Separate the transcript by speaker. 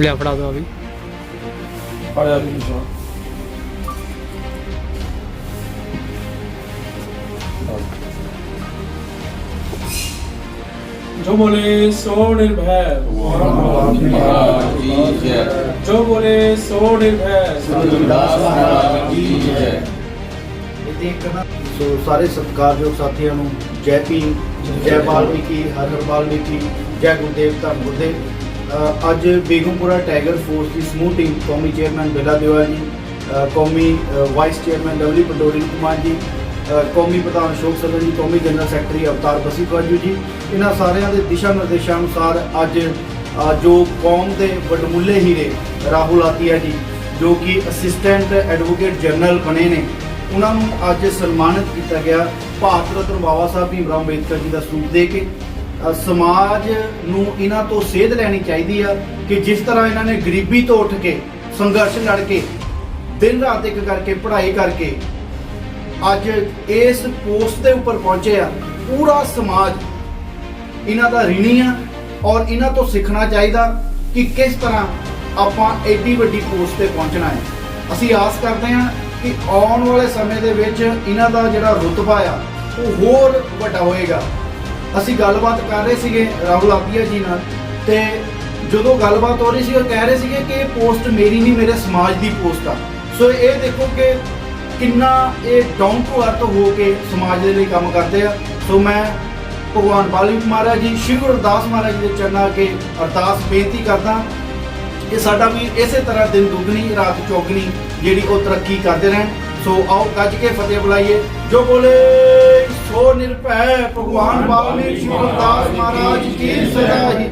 Speaker 1: ਲਿਆ ਫੜਾ ਦੋ ਅਭੀ
Speaker 2: ਆਇਆ ਵੀ ਨਿਸ਼ਾਨ ਜੋ ਬੋਲੇ ਸੋ ਨਿਰਭੈ
Speaker 3: ਮਹਾਰਾਜ ਕੀ ਜੈ
Speaker 2: ਜੋ ਬੋਲੇ ਸੋ ਨਿਰਭੈ
Speaker 3: ਸਤਿਗੁਰਦਾਸ ਮਹਾਰਾਜ ਕੀ ਜੈ
Speaker 4: ਇੱਕ ਨਾ ਸੋ ਸਾਰੇ ਸਤਿਕਾਰਯੋਗ ਸਾਥੀਆਂ ਨੂੰ ਜੈ ਭੀਮ ਜੈ ਬਾਲਮੀਕੀ ਹਰ ਹਰ ਬਾਲਮੀਕੀ ਜੈ ਗੁਰਦੇਵ ਧੰਨ ਗੁਰਦੇਵ। ਅੱਜ ਬੇਗਮਪੁਰਾ ਟਾਈਗਰ ਫੋਰਸ ਦੀ ਸਮੂਹ ਟੀਮ ਕੌਮੀ ਚੇਅਰਮੈਨ ਬਿਲਾ ਦਿਵਾ ਜੀ ਕੌਮੀ ਵਾਈਸ ਚੇਅਰਮੈਨ ਲਵਲੀ ਪੰਡੋਰੀ ਕੁਮਾਰ ਜੀ ਕੌਮੀ ਪ੍ਰਧਾਨ ਅਸ਼ੋਕ ਸਦਰ ਜੀ, ਕੌਮੀ ਜਨਰਲ ਸੈਕਟਰੀ ਅਵਤਾਰ ਬਸੀ ਕਾਜੂ ਜੀ। ਇਹਨਾਂ ਸਾਰਿਆਂ ਦੇ ਦਿਸ਼ਾ ਨਿਰਦੇਸ਼ਾਂ ਅਨੁਸਾਰ ਅੱਜ ਜੋ ਕੌਮ ਦੇ ਵਡਮੁੱਲੇ ਹੀਰੇ ਰਾਹੁਲ ਆਤੀਆ ਜੀ, ਜੋ ਕਿ ਅਸਿਸਟੈਂਟ ਐਡਵੋਕੇਟ ਜਨਰਲ ਬਣੇ ਨੇ, ਉਹਨਾਂ ਨੂੰ ਅੱਜ ਸਨਮਾਨਿਤ ਕੀਤਾ ਗਿਆ ਭਾਰਤ ਰਤਨ ਬਾਬਾ ਸਾਹਿਬ ਭੀਮ ਰਾਓ ਅੰਬੇਦਕਰ ਜੀ ਦਾ ਸਰੂਪ ਦੇ ਕੇ। ਸਮਾਜ ਨੂੰ ਇਹਨਾਂ ਤੋਂ ਸੇਧ ਲੈਣੀ ਚਾਹੀਦੀ ਆ ਕਿ ਜਿਸ ਤਰ੍ਹਾਂ ਇਹਨਾਂ ਨੇ ਗਰੀਬੀ ਤੋਂ ਉੱਠ ਕੇ, ਸੰਘਰਸ਼ ਲੜ ਕੇ, ਦਿਨ ਰਾਤ ਇੱਕ ਕਰਕੇ, ਪੜ੍ਹਾਈ ਕਰਕੇ ਅੱਜ ਇਸ ਪੋਸਟ ਦੇ ਉੱਪਰ ਪਹੁੰਚੇ ਆ, ਪੂਰਾ ਸਮਾਜ ਇਹਨਾਂ ਦਾ ਰਿਣੀ ਆ ਔਰ ਇਹਨਾਂ ਤੋਂ ਸਿੱਖਣਾ ਚਾਹੀਦਾ ਕਿ ਕਿਸ ਤਰ੍ਹਾਂ ਆਪਾਂ ਐਡੀ ਵੱਡੀ ਪੋਸਟ ਤੇ ਪਹੁੰਚਣਾ ਹੈ। ਅਸੀਂ ਆਸ ਕਰਦੇ ਹਾਂ ਕਿ ਆਉਣ ਵਾਲੇ ਸਮੇਂ ਦੇ ਵਿੱਚ ਇਹਨਾਂ ਦਾ ਜਿਹੜਾ ਰੁਤਬਾ ਆ, ਉਹ ਹੋਰ ਵੱਡਾ ਹੋਏਗਾ। ਅਸੀਂ ਗੱਲਬਾਤ ਕਰ ਰਹੇ ਸੀਗੇ ਰਾਹੁਲ ਆਦੀਆ ਜੀ ਨਾਲ ਤੇ ਜਦੋਂ ਗੱਲਬਾਤ ਹੋ ਰਹੀ ਸੀ ਉਹ ਕਹਿ ਰਹੇ ਸੀਗੇ ਕਿ ਇਹ ਪੋਸਟ ਮੇਰੀ ਨਹੀਂ, ਮੇਰੇ ਸਮਾਜ ਦੀ ਪੋਸਟ ਆ। ਸੋ ਇਹ ਦੇਖੋ ਕਿ ਕਿੰਨਾ ਇਹ ਡਾਊਨ ਟੂ ਅਰਥ ਹੋ ਕੇ ਸਮਾਜ ਦੇ ਲਈ ਕੰਮ ਕਰਦੇ ਆ। ਸੋ ਮੈਂ ਭਗਵਾਨ ਬਾਲੀ ਮਹਾਰਾਜ ਜੀ, ਸ਼੍ਰੀ ਗੁਰੂ ਅਰਦਾਸ ਮਹਾਰਾਜ ਜੀ ਦੇ ਚਰਨਾਂ ਅੱਗੇ ਅਰਦਾਸ ਬੇਨਤੀ ਕਰਦਾ ਕਿ ਸਾਡਾ ਵੀ ਇਸੇ ਤਰ੍ਹਾਂ ਦਿਨ ਦੁਗਣੀ, ਰਾਤ ਚੌਗਣੀ ਜਿਹੜੀ ਉਹ ਤਰੱਕੀ ਕਰਦੇ ਰਹਿਣ। ਸੋ ਆਓ ਗੱਜ ਕੇ ਫਤਿਹ ਬੁਲਾਈਏ। ਜੋ ਬੋਲੇ ਸੋ ਨਿਰਭੈ ਭਗਵਾਨ ਬਾਲੀ ਸ਼੍ਰੀ ਮਹਾਰਾਜ ਕੀ ਸਦਾ ਹੀ